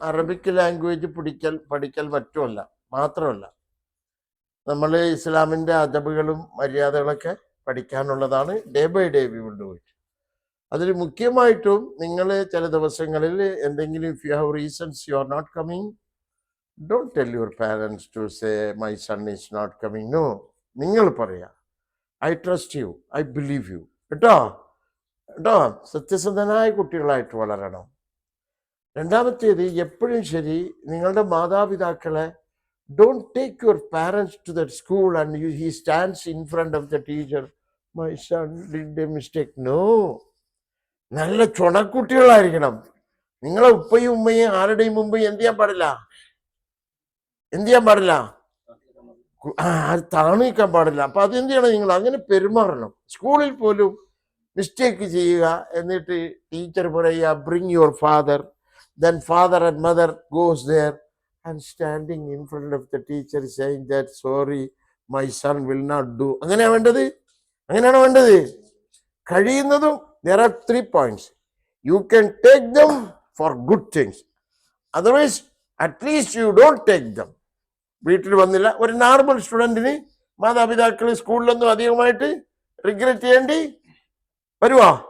Arabic language പിടിക്കൽ പഠിക്കൽ പറ്റുമല്ല മാത്രമല്ല. നമ്മൾ ഇസ്ലാമിന്റെ അദബുകളും മര്യാദകളൊക്കെ പഠിക്കാനുള്ളതാണ് day by day we will do it അതിൽ മുഖ്യമായിട്ടും നിങ്ങൾ ചില ദിവസങ്ങളിൽ എന്തെങ്കിലും if you have reasons you are not coming don't tell your parents to say my son is not coming no നിങ്ങൾ പറയാ I trust you I believe you കേട്ടോ? കേട്ടോ? സത്യസന്ധനായ കുട്ടികളായിട്ട് വളരണം. രണ്ടാമത്തേത് എപ്പോഴും ശരി നിങ്ങളുടെ മാതാപിതാക്കളെ don't take your parents to the school and you he stands in front of the teacher my son did a mistake no നല്ല ചുണക്കുട്ടികളായിരിക്കണം. നിങ്ങളെ ഉപ്പയും ഉമ്മയും ആരുടെയും മുമ്പ് എന്ത് ചെയ്യാൻ പാടില്ല? എന്ത് ചെയ്യാൻ പാടില്ല? താണിക്കാൻ പാടില്ല. അപ്പൊ അതെന്ത് ചെയ്യണം നിങ്ങൾ? അങ്ങനെ പെരുമാറണം. സ്കൂളിൽ പോലും മിസ്റ്റേക്ക് ചെയ്യുക എന്നിട്ട് ടീച്ചർ പറയുക bring your father then father and mother goes there and standing in front of the teacher saying that sorry, my son will not do. അങ്ങനെയാ വേണ്ടത്? അങ്ങനെയാണോ വേണ്ടത്? കഴിയുന്നതും there are three points you can take them for good things otherwise at least you don't take them വീട്ടിൽ വന്നില്ല. ഒരു normal സ്റ്റുഡന്റിന് മാതാപിതാക്കൾ സ്കൂളിലൊന്നും അധികമായിട്ട് റിഗ്രറ്റ് ചെയ്യേണ്ടി വരുവാ.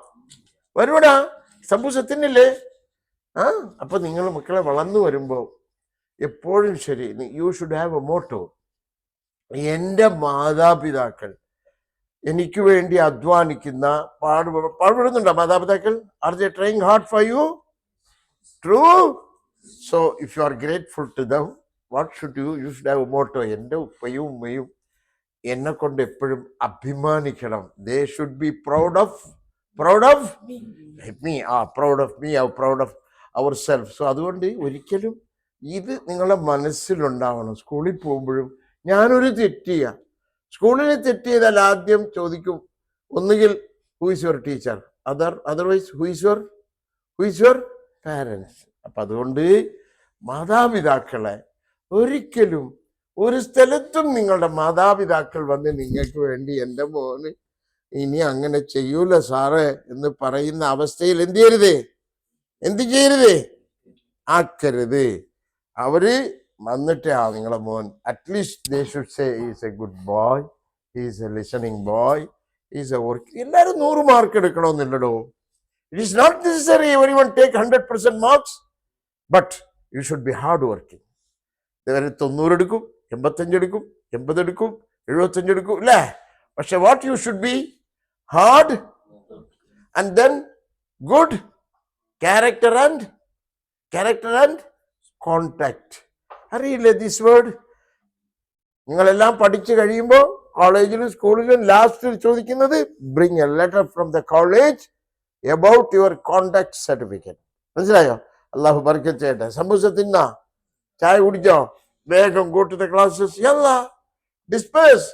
വരുവടാ. സംഭവത്തിനില്ലേ ആ അപ്പൊ നിങ്ങൾ മക്കളെ വളർന്നു വരുമ്പോൾ എപ്പോഴും ശരി you should have a motto എന്റെ മാതാപിതാക്കൾ എനിക്ക് വേണ്ടി അധ്വാനിക്കുന്ന പാടുപെ പാടുപെടുന്നുണ്ടോ മാതാപിതാക്കൾ? Are the trying hard for you true so if you are grateful to them what should you you should have a motto എന്റെ ഉപ്പയും ഉമ്മയും എന്നെ കൊണ്ട് എപ്പോഴും അഭിമാനിക്കണം. They should be proud of proud of me ah proud of me ഔ proud of our self so അതുകൊണ്ട് ഒരിക്കലും ഇത് നിങ്ങളുടെ മനസ്സിലുണ്ടാവണം. സ്കൂളിൽ പോകുമ്പോഴും ഞാനൊരു തെറ്റ് ചെയ്യാം സ്കൂളിൽ തെറ്റ് ചെയ്താൽ ആദ്യം ചോദിക്കും ഒന്നുകിൽ who is your teacher other otherwise who is your who is your parents അപ്പം അതുകൊണ്ട് മാതാപിതാക്കളെ ഒരിക്കലും ഒരു സ്ഥലത്തും നിങ്ങളുടെ മാതാപിതാക്കൾ വന്ന് നിങ്ങൾക്ക് വേണ്ടി എന്റെ മോന് ഇനി അങ്ങനെ ചെയ്യൂല സാറേ എന്ന് പറയുന്ന അവസ്ഥയിൽ എന്ത് ചെയ്യരുത്? എന്ത് ചെയ്യരുത്? ആക്കരുത്. അവർ വന്നിട്ട് ആ നിങ്ങളെ മോൻ at least is a good boy is a listening boy is a work എല്ലാവരും നൂറ് mark എടുക്കണമെന്നില്ലടോ. It is not necessary every one take hundred percent marks but you should be hard working ഇതുവരെ തൊണ്ണൂറെടുക്കും എൺപത്തഞ്ചെടുക്കും എൺപതെടുക്കും എഴുപത്തഞ്ചെടുക്കും അല്ലേ പക്ഷെ what you should be hard and then good character and character and conduct അറിയില്ലേ ദിസ് വേർഡ് നിങ്ങളെല്ലാം പഠിച്ചു കഴിയുമ്പോൾ കോളേജിലും സ്കൂളിലും ലാസ്റ്റിൽ ചോദിക്കുന്നത് bring a letter from the college about your conduct certificate മനസ്സിലായോ? അള്ളാഹു ബർക്കത്ത് ചെയ്യട്ടെ. സമൂസ തിന്നാ. ചായ കുടിച്ചോ? വേഗം കൂട്ടിട്ട് ക്ലാസ്സസ് ഡിസ്പേഴ്സ്